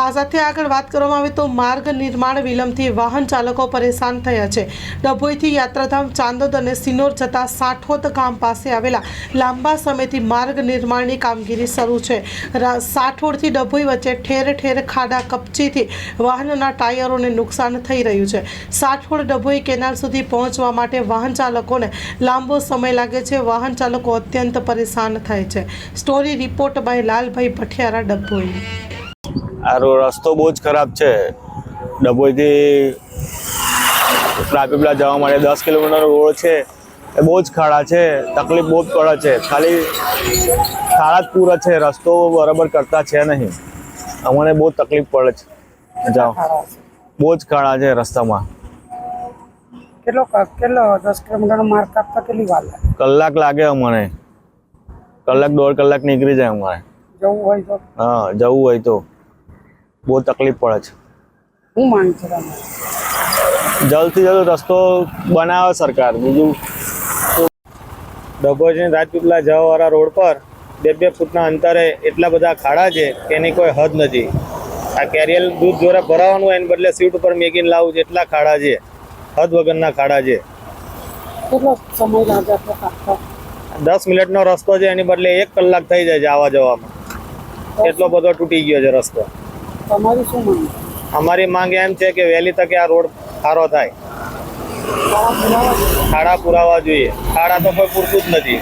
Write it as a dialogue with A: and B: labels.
A: આ સાથે આગળ વાત કરવામાં આવે તો માર્ગ નિર્માણ વિલંબથી વાહન ચાલકો પરેશાન થયા છે. ડભોઈથી યાત્રાધામ, ચાંદોદ અને સિનોર જતા સાઠોદ ગામ પાસે આવેલા લાંબા સમયથી માર્ગ નિર્માણની કામગીરી શરૂ છે. સાઠોડથી ડભોઈ વચ્ચે ઠેર ઠેર ખાડા કપચીથી વાહનના ટાયરોને નુકસાન થઈ રહ્યું છે. સાઠોડ ડભોઈ કેનાલ સુધી પહોંચવા માટે વાહન ચાલકોને લાંબો સમય લાગે છે. વાહન ચાલકો અત્યંત પરેશાન થાય છે. Story report by Lalbhai Bhathiyara Dabhoi.
B: આ રસ્તો બહુ જ ખરાબ છે. ડભોઈથી રાપીપળા જવા માટે દસ કિલોમીટર રોડ છે. એ બહુ જ ખાડા છે. તકલીફ બહુ જ પડે છે. ખાલી ખાડા જ પૂરા છે. રસ્તો બરાબર કરતા છે નહીં. અમને બહુ તકલીફ પડે છે. જાઓ. બહુ જ ખાડા છે રસ્તામાં.
C: કેટલો કેટલો દસ કિલોમીટર માર્ગ કાપતા કેટલી વાર લાગે?
B: કલાક લાગે અમને. કલાક દોઢ કલાક નીકળી જાય અમારે
C: જવું હોય તો?
B: હા જવું હોય તો. બહુ તકલીફ પડે છે.
C: હું માંગ છે
B: જલ્દથી જલ્દ રસ્તો બનાવે સરકાર. બીજું ડભોજની રાજપીપલા જવાવાળા રોડ પર બે બે ફૂટના અંતરે એટલા બધા ખાડા છે કે એની કોઈ હદ નથી. આ કેરિયલ દૂધ જોરે ભરાવાનું હોય એને બદલે સીટ ઉપર મેગીન લાવું છે એટલા ખાડા છે. હદ વગરના ખાડા છે. દસ મિનિટનો રસ્તો છે એની બદલે એક કલાક થઈ જાય છે આવવા જવામાં. એટલો બધો તૂટી ગયો છે રસ્તો.
C: તમારી શું માંગ
B: અમારી માંગ એમ છે કે વહેલી તકે આ રોડ સારો થાય. ખાડા પુરાવા જોઈએ. ખાડા તો કોઈ પૂરતું જ નથી.